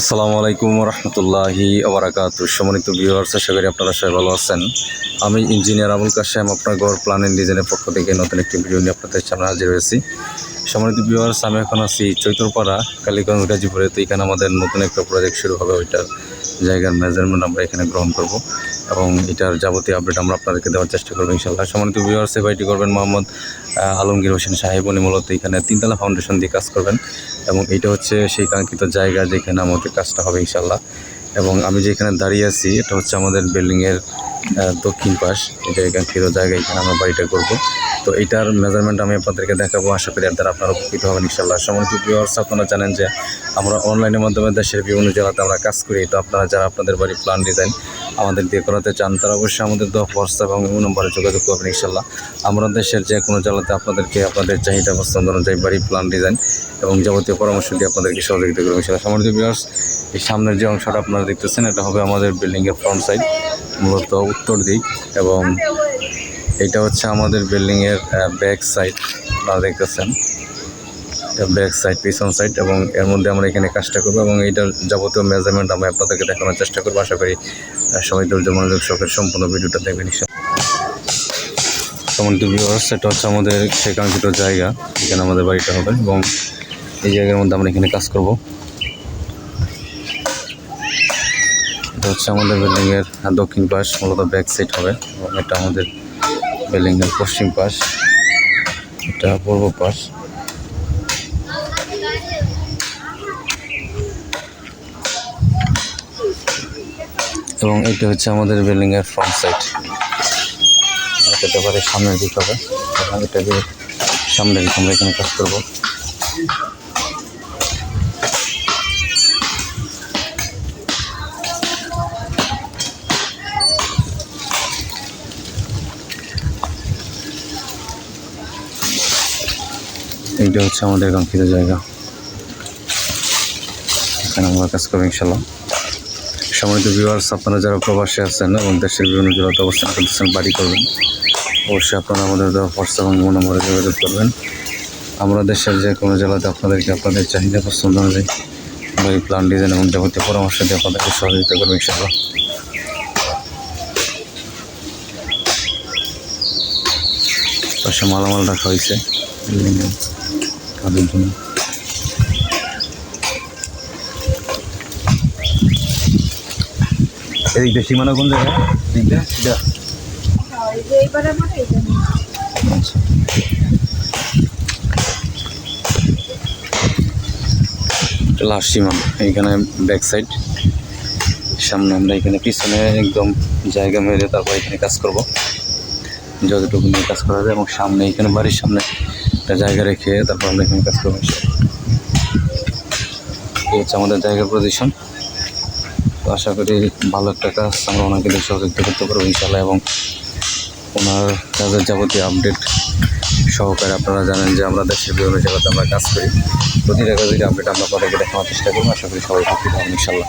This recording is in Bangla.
আসসালামু আলাইকুম রহমতুল্লাহি আবরাকাত সম্মানিত ভিউয়ার্স আশা করি আপনারা সবাই ভালো আছেন। আমি ইঞ্জিনিয়ার আবুল কাশেম, আপনার গড় প্ল্যান অ্যান্ড ডিজাইনের পক্ষ থেকে নতুন একটি ভিডিও নিয়ে আপনাদের সামনে হাজির হয়েছি। সম্মানিত ভিউয়ার্স আমি এখন আছি চৈতরপাড়া, কালীগঞ্জ, গাজীপুরে। তো এখানে আমাদের নতুন একটা প্রজেক্ট শুরু হবে ওইটার জায়গার মেজারমেন্ট আমরা এখানে গ্রহণ করব এবং এটার যাবতীয় আপডেট আমরা আপনাদেরকে দেওয়ার চেষ্টা করব ইনশাল্লাহ সম্মানিত ভিউয়ার্স সেবাইটি করবেন মোহাম্মদ আলমগীর হোসেন সাহেব। উনি মূলত এখানে তিনতলা ফাউন্ডেশন দিয়ে কাজ করবেন এবং এটা হচ্ছে সেই কাঙ্ক্ষিত জায়গা যেখানে আমাদের কাজটা হবে ইনশাল্লাহ এবং আমি যেখানে দাঁড়িয়ে আছি, এটা হচ্ছে আমাদের বিল্ডিংয়ের দক্ষিণ পাশ, এটা কাঙ্ক্ষিত জায়গা এখানে আমরা বাড়িটা করব। তো এটার মেজারমেন্ট আমি আপনাদেরকে দেখাবো, আশা করি দ্বারা আপনারা উপকৃত হবেন ইনশাল্লাহ সম্মানিত ভিউয়ার্স আপনারা জানেন যে আমরা অনলাইনের মাধ্যমে দেশের বিভিন্ন জেলাতে আমরা কাজ করি। তো আপনারা যারা আপনাদের বাড়ি প্ল্যান ডিজাইন আমাদের দিয়ে করাতে চান, তারা অবশ্যই আমাদের দেওয়া হোয়াটসঅ্যাপ এবং নম্বরে যোগাযোগ করবেন ইনশাল্লাহ আমরা দেশের যে কোনো জেলাতে আপনাদেরকে আপনাদের চাহিদা পছন্দ অনুযায়ী বাড়ি প্ল্যান ডিজাইন এবং যাবতীয় পরামর্শ দিয়ে আপনাদেরকে সহযোগিতা করবেন ইনশাল্লাহ ভিউয়ার্স এই সামনের যে অংশটা আপনারা দেখতেছেন, এটা হবে আমাদের বিল্ডিংয়ের ফ্রন্ট সাইড মূলত উত্তর দিক এবং এটা হচ্ছে আমাদের বিল্ডিংয়ের ব্যাক সাইড আপনারা দেখতেছেন। ব্যাক সাইড পিছন সাইড এবং এর মধ্যে আমরা এখানে কাজটা করব এবং এইটার যাবতীয় মেজারমেন্ট আমি আপনাদেরকে দেখানোর চেষ্টা করব। আশা করি সবাই মনোযোগ সহকারে সম্পূর্ণ ভিডিওটা দেখবেন এটা হচ্ছে আমাদের সেই কাঙ্ক্ষিত জায়গা। এখানে আমাদের বাড়িটা হবে এবং এই জায়গার মধ্যে আমরা এখানে কাজ করব। এটা হচ্ছে আমাদের বিল্ডিংয়ের দক্ষিণ পাশ মূলত ব্যাক সাইড হবে এবং এটা আমাদের বিল্ডিংয়ের পশ্চিম পাশ, এটা পূর্ব পাশ। এবং এটা হচ্ছে আমাদের বিল্ডিংয়ের ফ্রন্ট সাইড এটা পারে সামনের দিক হবে। এবং এটাকে সামনের দিক আমরা এখানে কাজ করব। এইটা হচ্ছে আমাদের কাঙ্ক্ষিত জায়গা। এখানে আমরা কাজ করব ইনশাল্লাহ সম্মানিত ভিউয়ার্স আপনারা যারা প্রবাসে আছেন এবং দেশের বিভিন্ন জেলাতে অবস্থান করতেছেন, বাড়ি করবেন, অবশ্যই আপনারা আমাদের হোয়াটসঅ্যাপ এবং নম্বরে যোগাযোগ করবেন। আমরা দেশের যে কোনো জেলাতে আপনাদেরকে আপনাদের চাহিদা পছন্দ অনুযায়ী বাড়ি প্ল্যান ডিজাইন এবং যাবতীয় পরামর্শ দিয়ে আপনাদেরকে সহযোগিতা করব ইনশাল্লাহ পাশে মালামাল রাখা হয়েছে। কাজের জন্য এদিক দিয়ে সীমানা কোন জায়গায়? এদিক দিয়ে এটা আচ্ছা। লাস্ট সীমানা এইখানে ব্যাক সাইড সামনে আমরা এখানে পিছনে একদম জায়গা মেরে তারপর এখানে কাজ করব। যতটুকু নিয়ে কাজ করা যায় এবং সামনে এখানে বাড়ির সামনে একটা জায়গা রেখে তারপর আমরা এখানে কাজ করব এই হচ্ছে আমাদের জায়গার পজিশন তো আশা করি ভালো একটা কাজ আমরা ওনাকে দিয়ে সহযোগিতা করতে পারব ইনশাল্লাহ এবং ওনার কাজের যাবতীয় আপডেট সহকারে আপনারা জানেন যে আমরা দেশের বিভিন্ন জায়গাতে আমরা কাজ করি। প্রতিটা কাজের আপডেট আমরা আপনাদেরকে দেখানোর চেষ্টা করব। আশা করি সবাই ইনশাল্লাহ